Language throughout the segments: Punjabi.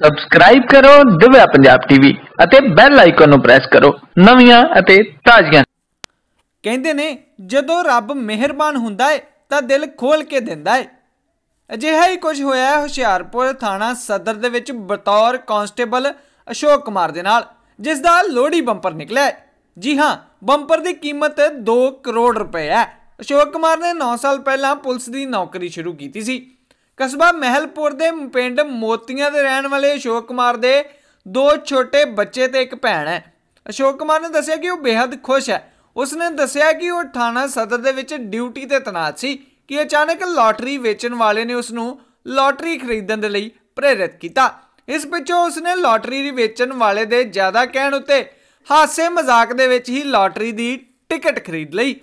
ਸਬਸਕ੍ਰਾਈਬ ਕਰੋ, ਦਿਵਿਆ ਪੰਜਾਬ ਟੀਵੀ ਅਤੇ ਬੈਲ ਆਈਕਨ ਨੂੰ ਪ੍ਰੈਸ ਕਰੋ। ਨਵੀਆਂ ਅਤੇ ਤਾਜ਼ੀਆਂ। ਕਹਿੰਦੇ ਨੇ, ਜਦੋਂ ਰੱਬ ਮਿਹਰਬਾਨ ਹੁੰਦਾ ਏ, ਤਾਂ ਦਿਲ ਖੋਲ ਕੇ ਦਿੰਦਾ ਏ। ਅਜਿਹਾ ਹੀ ਕੁਝ ਹੋਇਆ ਹੈ ਹੁਸ਼ਿਆਰਪੁਰ ਥਾਣਾ ਸਦਰ ਦੇ ਵਿੱਚ ਬਤੌਰ ਕਾਂਸਟੇਬਲ ਅਸ਼ੋਕ ਕੁਮਾਰ ਦੇ ਨਾਲ, ਜਿਸ ਦਾ ਲੋਹੜੀ ਬੰਪਰ ਨਿਕਲਿਆ ਜੀ ਹਾਂ, ਬੰਪਰ ਦੀ ਕੀਮਤ 2 ਕਰੋੜ ਰੁਪਏ ਹੈ। ਅਸ਼ੋਕ ਕੁਮਾਰ ਨੇ 9 ਸਾਲ ਪਹਿਲਾਂ ਪੁਲਿਸ ਦੀ ਨੌਕਰੀ ਸ਼ੁਰੂ ਕੀਤੀ ਸੀ। ਕਸਬਾ ਮਹਿਲਪੁਰ ਦੇ ਪਿੰਡ ਮੋਤੀਆਂ ਦੇ ਰਹਿਣ ਵਾਲੇ ਅਸ਼ੋਕ ਕੁਮਾਰ ਦੇ ਦੋ ਛੋਟੇ ਬੱਚੇ ਤੇ ਇੱਕ ਭੈਣ ਹੈ। ਅਸ਼ੋਕ ਕੁਮਾਰ ਨੇ ਦੱਸਿਆ ਕਿ ਉਹ ਬੇहद ਖੁਸ਼ ਹੈ। ਉਸਨੇ ਦੱਸਿਆ ਕਿ ਉਹ ਥਾਣਾ ਸਦਰ ਦੇ ਵਿੱਚ ਡਿਊਟੀ ਤੇ ਤੈਨਾਤ ਸੀ ਕਿ ਅਚਾਨਕ ਲਾਟਰੀ ਵੇਚਣ ਵਾਲੇ ਨੇ ਉਸ ਨੂੰ ਲਾਟਰੀ ਖਰੀਦਣ ਦੇ ਲਈ ਪ੍ਰੇਰਿਤ ਕੀਤਾ। ਇਸ ਪਿੱਛੋਂ ਉਸਨੇ ਲਾਟਰੀ ਵੇਚਣ ਵਾਲੇ ਦੇ ਜ਼ਿਆਦਾ ਕਹਿਣ ਉੱਤੇ ਹਾਸੇ ਮਜ਼ਾਕ ਦੇ ਵਿੱਚ ਹੀ ਲਾਟਰੀ ਦੀ ਟਿਕਟ ਖਰੀਦ ਲਈ।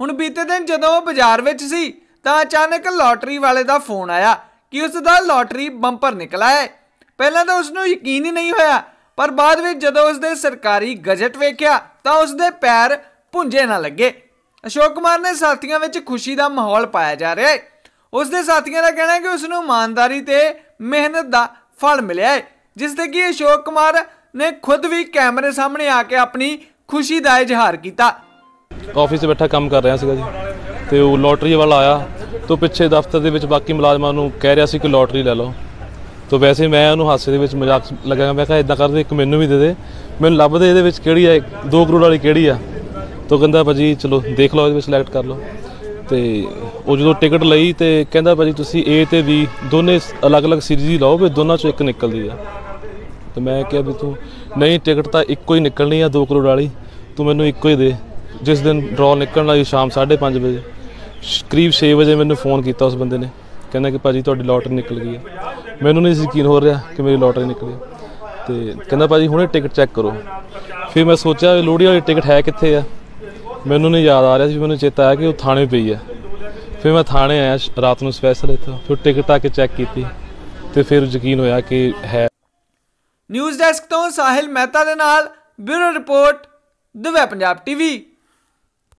ਹੁਣ ਬੀਤੇ ਦਿਨ ਜਦੋਂ ਉਹ ਬਾਜ਼ਾਰ ਵਿੱਚ ਸੀ ਤਾਂ ਅਚਾਨਕ ਲਾਟਰੀ ਵਾਲੇ ਦਾ ਫੋਨ ਆਇਆ ਕਿ ਉਸ ਦਾ ਲਾਟਰੀ ਬੰਪਰ ਨਿਕਲਾ ਹੈ। ਪਹਿਲਾਂ ਤਾਂ ਉਸ ਨੂੰ ਯਕੀਨ ਹੀ ਨਹੀਂ ਹੋਇਆ, ਪਰ ਬਾਅਦ ਵਿੱਚ ਜਦੋਂ ਉਸ ਦੇ ਸਰਕਾਰੀ ਗਜਟ ਵੇਖਿਆ ਤਾਂ ਉਸ ਦੇ ਪੈਰ ਪੁੰਜੇ ਨਾ ਲੱਗੇ। ਅਸ਼ੋਕ ਕੁਮਾਰ ਨੇ ਸਾਥੀਆਂ ਵਿੱਚ ਖੁਸ਼ੀ ਦਾ ਮਾਹੌਲ ਪਾਇਆ ਜਾ ਰਿਹਾ ਹੈ। ਉਸ ਦੇ ਸਾਥੀਆਂ ਦਾ ਕਹਿਣਾ ਹੈ ਕਿ ਉਸ ਨੂੰ ਇਮਾਨਦਾਰੀ ਤੇ ਮਿਹਨਤ ਦਾ ਫਲ ਮਿਲਿਆ ਹੈ, ਜਿਸ ਤੇ ਕਿ ਅਸ਼ੋਕ ਕੁਮਾਰ ਨੇ ਖੁਦ ਵੀ ਕੈਮਰੇ ਸਾਹਮਣੇ ਆ ਕੇ ਆਪਣੀ ਖੁਸ਼ੀ ਦਾ ਇਜ਼ਹਾਰ ਕੀਤਾ। ਆਫਿਸ 'ਚ ਬੈਠਾ ਕੰਮ ਕਰ ਰਿਹਾ ਸੀਗਾ ਜੀ, ਤੇ ਉਹ ਲੋਟਰੀ ਵਾਲਾ ਆਇਆ ਤੋਂ ਪਿੱਛੇ ਦਫ਼ਤਰ ਦੇ ਵਿੱਚ ਬਾਕੀ ਮੁਲਾਜ਼ਮਾਂ ਨੂੰ ਕਹਿ ਰਿਹਾ ਸੀ ਕਿ ਲੋਟਰੀ ਲੈ ਲਓ। ਤੋਂ ਵੈਸੇ ਮੈਂ ਉਹਨੂੰ ਹਾਸੇ ਦੇ ਵਿੱਚ ਮਜ਼ਾਕ 'ਚ ਲੱਗਾ ਮੈਂ ਕਿਹਾ ਇਦਾਂ ਕਰਦੇ, ਇੱਕ ਮੈਨੂੰ ਵੀ ਦੇ ਦੇ। ਮੈਨੂੰ ਲੱਭਦੇ ਇਹਦੇ ਵਿੱਚ ਕਿਹੜੀ ਹੈ 2 ਕਰੋੜ ਵਾਲੀ ਕਿਹੜੀ ਆ? ਤੋਂ ਕਹਿੰਦਾ, ਭਾਜੀ, ਚਲੋ, ਦੇਖ ਲਓ, ਇਹਦੇ ਵਿੱਚ ਸਿਲੈਕਟ ਕਰ ਲਓ। ਤੇ ਉਹ ਜਦੋਂ ਟਿਕਟ ਲਈ ਤੇ ਕਹਿੰਦਾ, ਭਾਜੀ, ਤੁਸੀਂ A ਤੇ B ਦੋਨੇ ਅਲੱਗ-ਅਲੱਗ ਸੀਰੀਜ਼ ਹੀ ਲਓ ਵੀ ਦੋਨਾਂ ਚੋਂ ਇੱਕ ਨਿਕਲਦੀ ਆ। ਤੇ ਮੈਂ ਕਿਹਾ ਵੀ ਤੂੰ, ਨਹੀਂ, ਟਿਕਟ ਤਾਂ ਇੱਕੋ ਹੀ ਨਿਕਲਣੀ ਆ 2 ਕਰੋੜ ਵਾਲੀ। ਤੂੰ ਮੈਨੂੰ ਇੱਕੋ ਹੀ ਦੇ। ਜਿਸ ਦਿਨ ਡਰਾ ਨਿਕਲਣ ਵਾਲੀ ਸ਼ਾਮ 5:30 ਵਜੇ ਕਰੀਬ 6 ਵਜੇ ਮੈਨੂੰ ਫੋਨ ਕੀਤਾ ਉਸ ਬੰਦੇ ਨੇ, ਕਹਿੰਦਾ ਕਿ ਭਾਜੀ ਤੁਹਾਡੀ ਲੋਟਰੀ ਨਿਕਲ ਗਈ ਹੈ। ਮੈਨੂੰ ਨਹੀਂ ਯਕੀਨ ਹੋ ਰਿਹਾ ਕਿ ਮੇਰੀ ਲੋਟਰੀ ਨਿਕਲੀ ਤੇ ਕਹਿੰਦਾ ਭਾਜੀ ਹੁਣੇ ਟਿਕਟ ਚੈੱਕ ਕਰੋ। ਫਿਰ ਮੈਂ ਸੋਚਿਆ ਵੀ ਲੋਹੜੀ ਵਾਲੀ ਟਿਕਟ ਹੈ ਕਿੱਥੇ ਆ? ਮੈਨੂੰ ਨਹੀਂ ਯਾਦ ਆ ਰਿਹਾ ਸੀ, ਮੈਨੂੰ ਚੇਤਾ ਆਇਆ ਕਿ ਉਹ ਥਾਣੇ ਪਈ ਆ ਫਿਰ ਮੈਂ ਥਾਣੇ ਆਇਆ ਰਾਤ ਨੂੰ ਸਪੈਸ਼ਲ ਇੱਥੋਂ। ਫਿਰ ਟਿਕਟ ਆ ਕੇ ਚੈੱਕ ਕੀਤੀ ਤੇ ਫਿਰ ਯਕੀਨ ਹੋਇਆ ਕਿ ਹੈ। ਨਿਊਜ਼ ਡੈਸਕ ਤੋਂ ਸਾਹਿਲ ਮਹਿਤਾ ਦੇ ਨਾਲ bureau report Divya Punjab TV